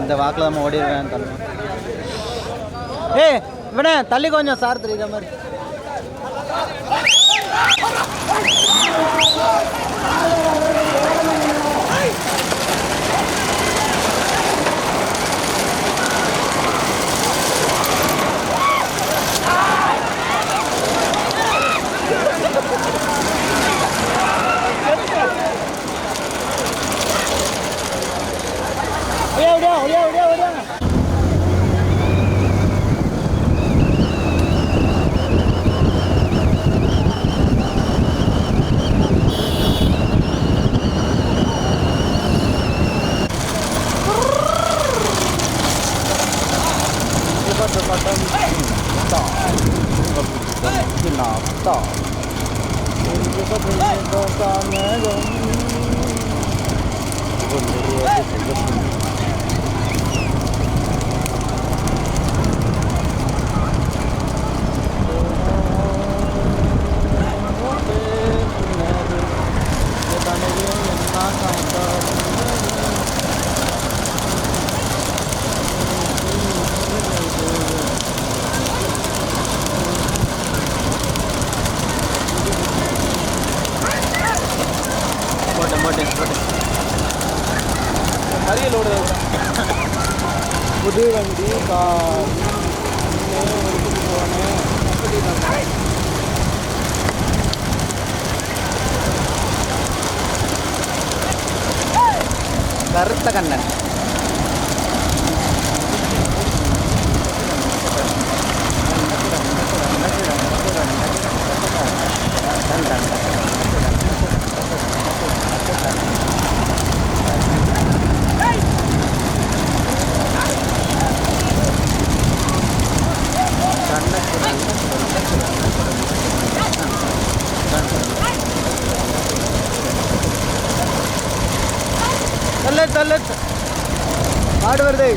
இந்த வாக்கில் தான் ஓடிடுவேன் தள்ளு ஏய் இவனே தள்ளி கொஞ்சம் சார் தெரியுற மாதிரி. 亮，好亮，好亮，好亮！到，你说这些都咋能容易？我努力，我努力。புது வண்டி கார் போனேன் கருத்த கண்ணன் தள்ளு தள்ளு. ஆடு வருது.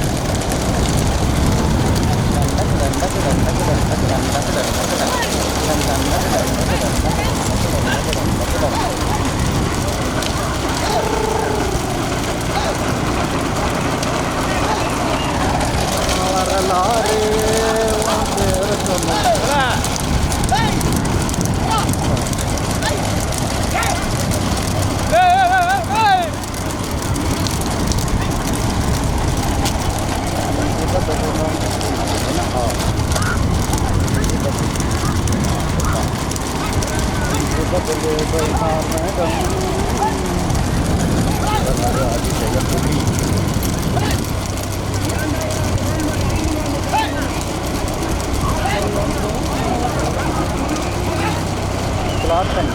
பார்ப்பன்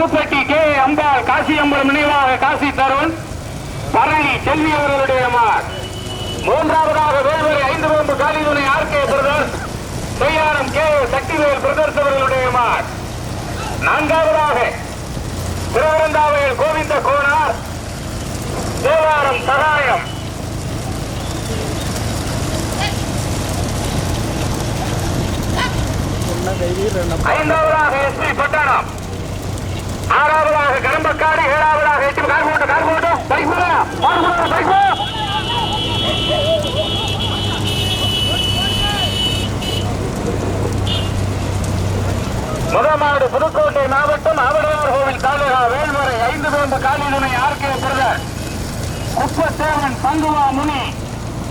புதுப்பட்டி கே அம்பாள் காசி அம்பலம் நினைவாக காசி தருண். பரணி செல்வி அவர்களுடைய மார். மூன்றாவதாக வேலூரை ஐந்து மூன்று காலிதுனை ஆர் கே பிரதர்ஸ் செய்யாரம் கே சக்திவேல் பிரதர்ஸ் அவர்களுடைய மார். நான்காவதாக திருவரந்தாவையில் கோவிந்த கோனார். தேவாரம் சகாயம். ஐந்தாவதாக எஸ் பி பட்டாணம். ஆறாவதாக கரும்பக்காடு ஏழாவதாக எட்டு கார்கோட்டு கார்கோட்டு பைக் பைக் முதமாடு புதுக்கோட்டை மாவட்டம் ஆவடையார் கோவில் தாலுகா வேல்முறை ஐந்து பேருந்து காலிதுணை ஆர்கே பிரதர். குப்பத்தேவன் பங்குவா முனி.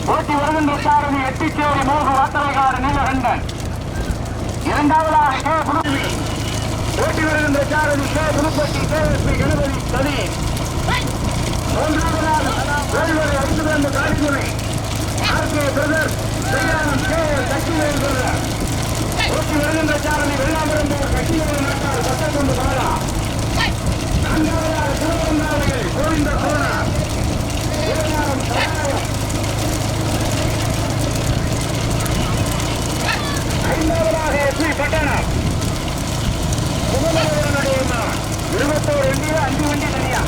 போட்டி வருகின்ற சாரணி எட்டிச்சேரி மூன்று வாத்தரைக்காடு நீலகண்டன். இரண்டாவதாக கே புதுவி போட்டி வருகின்ற சாரதி K Puduppatti K S P Ganapathi Sathish மூன்றாவதாக வேல்வரை ஐந்து பேருந்து காலிதுணை ஆர்கே பிரதர் செய்யானம் கே சக்திவேல் பிரதர் போட்டி வருகின்ற சாரதி வெள்ளாமிருந்து கட்சியோடு நட்டால் சட்டக்கொண்டு பாலா நான்காவதாக திருவண்ணாமலை கோவிந்த சோழா ஏழாம் சகாயம் ஐந்தாவதாக எஸ் பி பட்டணம் முகமது இருபத்தோரு வண்டியில அஞ்சு வண்டி தனியா?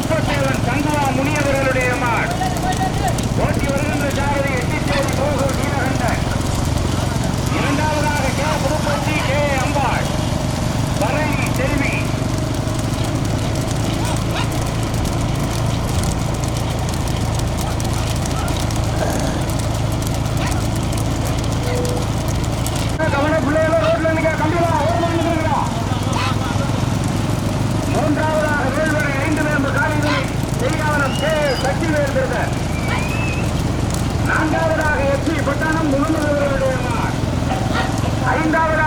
குப்பத்தேவன் தங்குவா முனியவர்களுடைய மாட் ஓட்டி வருகின்ற சாரதி எட்டிச்சேரி கோகு நீலகண்டன். இரண்டாவதாக கே புதுப்பட்டி கே அம்பாள். பரணி செல்வி கவன பிள்ளைகள ரோட்ல நிக்க கம்பிலா ஓரமா நிக்கிறா மூன்றாவதாக வேல்வரை ஐந்து வேம்பு காலிதுணை செய்காவனம் கே சக்திவேல் பிரதர் நான்காவதாக எஸ் பி பட்டாணம் முகமது அவர்களுடைய மார் ஐந்தாவதாக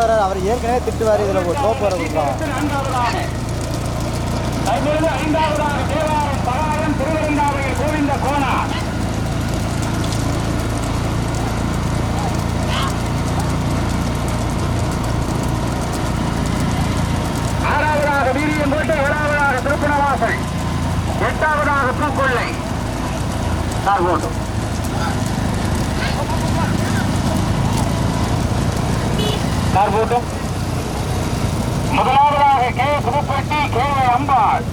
வேண்டாங்க அவர் ஏற்கனவே திட்டுவார். இதில் ஒரு சோப்பு வர கொடுக்கலாம். ஆறாவதாக போட்டு ஏழாவதாக திருப்பணவாசல் எட்டாவதாக பூக்கொள்ளை. கார் போட்டும் முதலாவதாக கே. புதுப்பட்டி கே. அம்பாள்.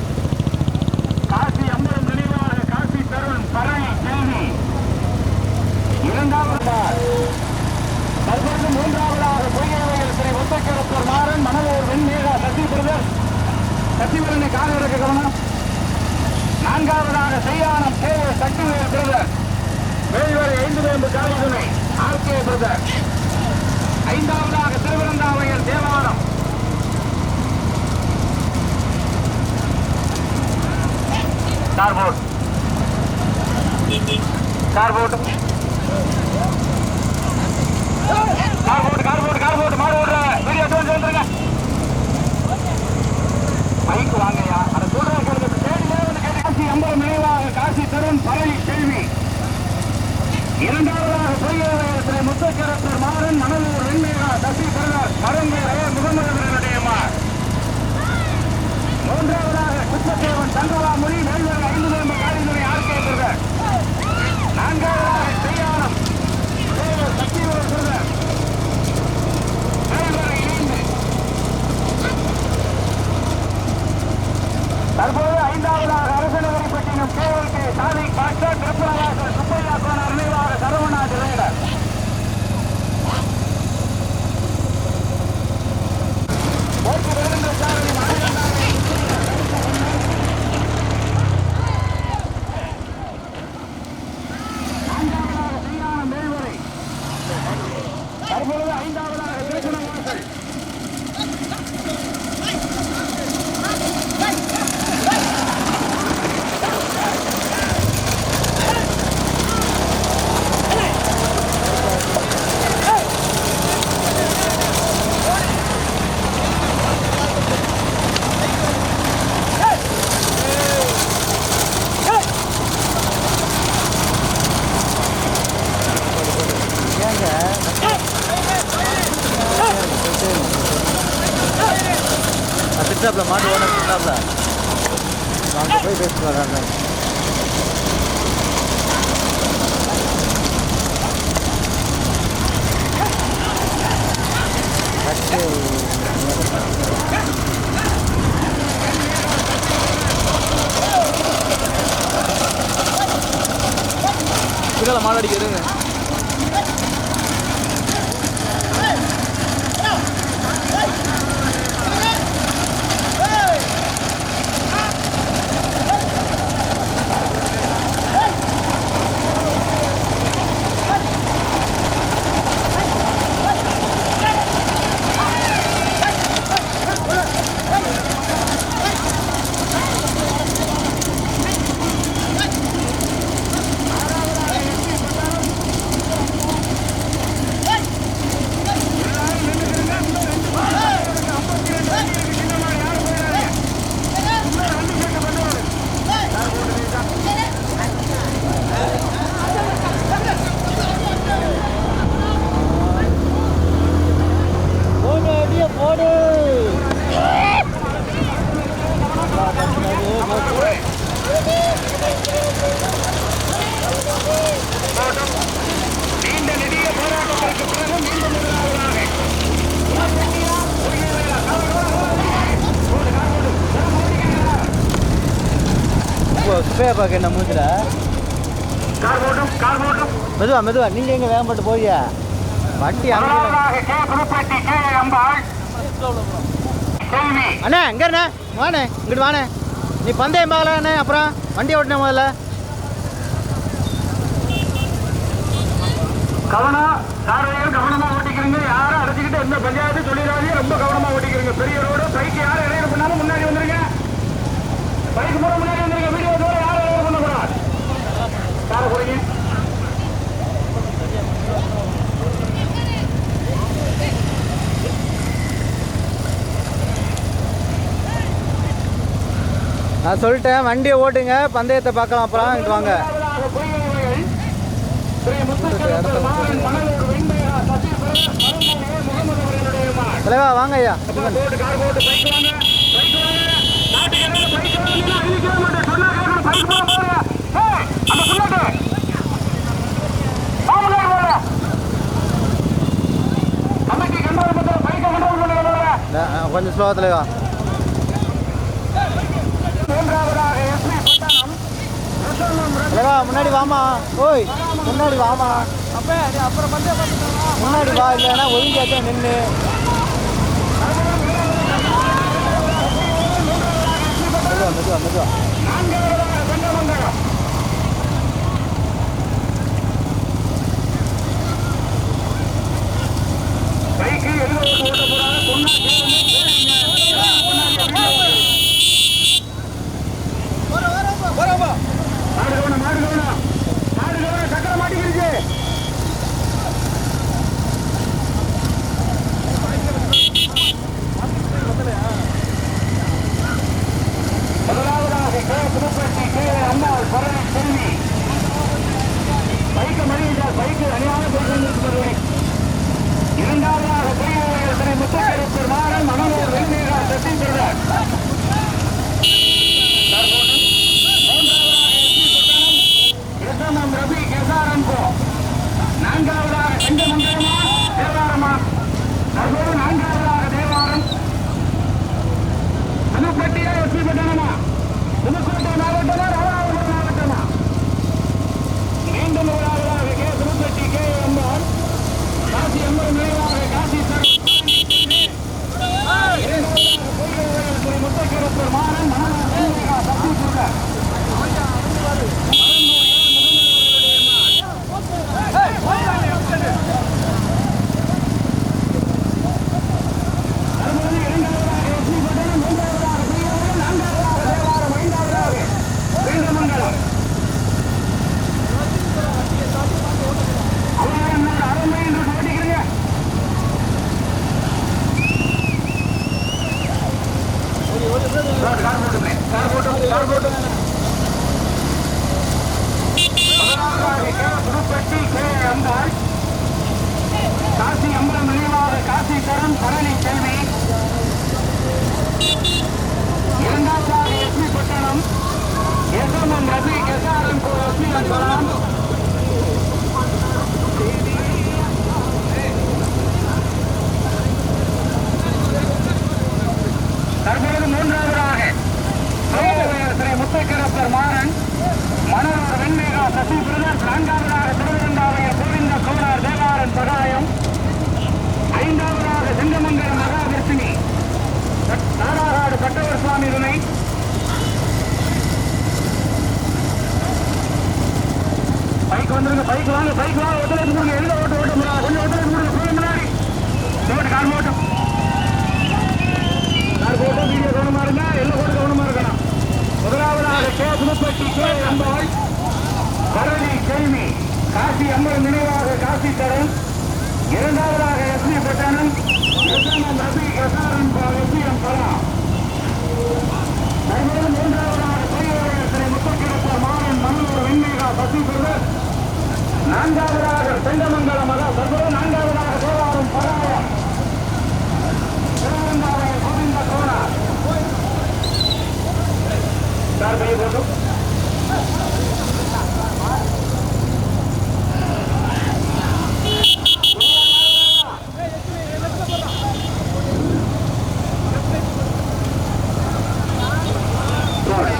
காசி அம்பலம் நினைவாக காசி தருண் பரணி செல்வி இரண்டாவது தற்போது மூன்றாவதாக பொய்யவையில் ஸ்ரீ ஒத்தக்கிழப்பூர் மாறன் மணலூர் வெண்மேகா சசி பிரதர். சசிவரனை கால இறக்க கவனம். நான்காவதாக செய்யானம் கே. சக்திவேல் பிரதர். வேல்வரை ஐந்து வேம்பு காலை துணை ஆர் கே. பிரதர். ஐந்தாவதாக திருவிழந்தாவையர் தேவாரம். கார்போர்ட் கார்போர்ட் கார்போர்ட் கார்போர்ட் கார்போர்ட் மாடு ஓடுற. வீடியோ எடுத்து வந்துருங்க பைக் வாங்கய்யா. அதை சொல்றேன் கேளுங்க. காசி நினைவாக காசி தருண் பழனி கேள்வி இரண்டாவதாக பொய்யவரத்தில் முத்தக்கரத்தர் மாறன் மணலூர் வெண்மேகா சசி பிரதர் மரங்கர் ஏ முகமது மார். மூன்றாவதாக குற்றத்தேவன் தங்கவாமொழி மேல்வரை ஐந்து நிலம்ப காரிதுரை ஆர்கே பிரதர் நான்காவதாக செய்யானம் சக்திவேல் பிரதர் மேல்வரை இணைந்து. தற்போது ஐந்தாவதாக அரசநகரிப்பட்டினம் கேவல்கே சாதிக் பாட்சா திருப்பரவாசல் சுப்பையா கோனார் நினைவாக சரவணா ஜெயலர் போக்கு வருகின்ற சாரதி மாநிலங்களவை நான்காவதாக செய்யானம் மேல்வரை தற்பொழுது ஐந்தாவதாக திருக்குணவாசல் இருந்தாப்ல மாட்டு ஓனர் இருந்தாப்ல வாங்க போய் பேசிட்டு பின்னால மாடு அடிக்கிறதுங்க ஸ்ப்ரே பார்க்க என்ன மூஞ்சில? மெதுவா மெதுவா. நீங்க எங்க வேகம் போட்டு போவியா வண்டி அண்ணே எங்க அண்ணே வாண்ணே இங்கிட்டு வாண்ணே. நீ பந்தயம் பார்க்கல அண்ணே அப்புறம் வண்டி ஓட்டின முதல்ல. கவனம் சாரதிகள் கவனமா ஓட்டிக்கிறீங்க. யாரும் அடைச்சிக்கிட்டு எந்த பஞ்சாயத்து சொல்லிடாதீங்க ரொம்ப கவனமா ஓட்டிக்கிறீங்க. பெரிய ரோடு பைக் யாரும் இடையில பண்ணாலும் முன்னாடி வந்துருங்க. பைக் போட முன்னாடி வந்துருங்க வீடியோ தூர யாரும் இடையில பண்ணக்கூடாது நான் சொல்லிட்டேன் வண்டியை ஓட்டுங்க பந்தயத்தை பார்க்கலாம் அப்புறம் இங்கே வாங்க. தலைவா வாங்க ஐயா. நாட்டுக்கு கொஞ்சம் பிரசன்னம் தலைவா முன்னாடி வாமா ஓய் முன்னாடி வாமா முன்னாடி வா இல்லைன்னா ஒதுங்கியாச்சும் நின்று மெதுவா மெதுவா மெதுவா. போட்டு வெங்கமங்கலம் பைக்கு எழுபது போறாங்க சசி பிரதர் நான்காவதாக திருவிருந்தாவையர் கோவிந்த கோனார் தேவாரன் சகாயம். ஐந்தாவதாக சிங்கமங்கல மகாவிஷ்ணி நாராகாடு பட்டவர் சுவாமி துணை பைக் வந்துருங்க பைக் வாங்க பைக் வாங்க. ஒத்துழைப்பு கொடுங்க எந்த ஓட்டு ஓட்டு முடியாது முதலாவதாக கே. புதுப்பட்டி கே. என்பவள் கரடி கேள்வி. காசி அம்மன் நினைவாக காசி தரன் இரண்டாவதாக எஸ் பி பட்டானன் எஸ்எம்எம் ரபி எஸ்ஆர்எம் எஸ் எம் பலா தற்போது மூன்றாவதாக பெரியவர்கள் திரு மாறன் மன்னூர் வெண்மேகா சசிபிரதர் நான்காவதாக செங்கமங்கல மகா தற்போது நான்காவதாக தேவாரம் பராயம் திருவந்தாவை கோவிந்த கோணா சார் பைய போட்டு போடு.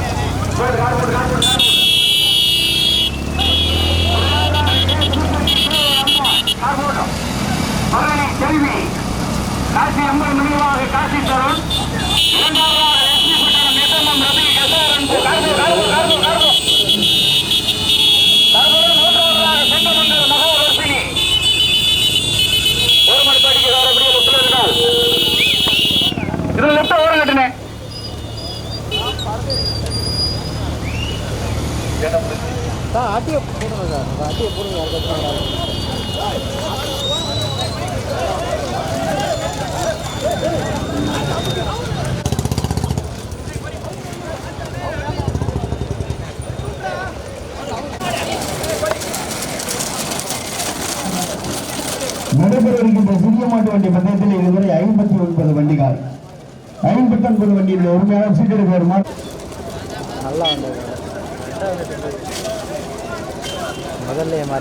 போடு, கார் போடு, கார் போடு, கார் போடு. கார் போட்டோம். பழனி செல்வி காசி அம்மன் நினைவாக காசி தருண் இரண்டாவதாக SP Pattanam SMM Ravi SRN Carabao கார்போ கார்போ கார்போ கார்போ மூன்றாவதாக செங்கமங்கல மகாவர்த்தினி ஒரு மணி படிக்க வேற அப்படியே லெஃப்ட்ல இருந்தால் இது லெஃப்ட் ஓரம் கட்டுனேன் சார் ஆட்டியை போடுங்க சார். ஆட்டியை போடுங்க நடைபெற இருக்கின்ற சிறிய மாட்டு வண்டி பந்தயத்தில் இதுவரை ஐம்பத்தி ஒன்பது வண்டிகள். ஐம்பத்தி ஒன்பது வண்டியில் உரிமையான சீட்டு எடுக்க மாட்டு நல்லா முதல்ல மாதிரி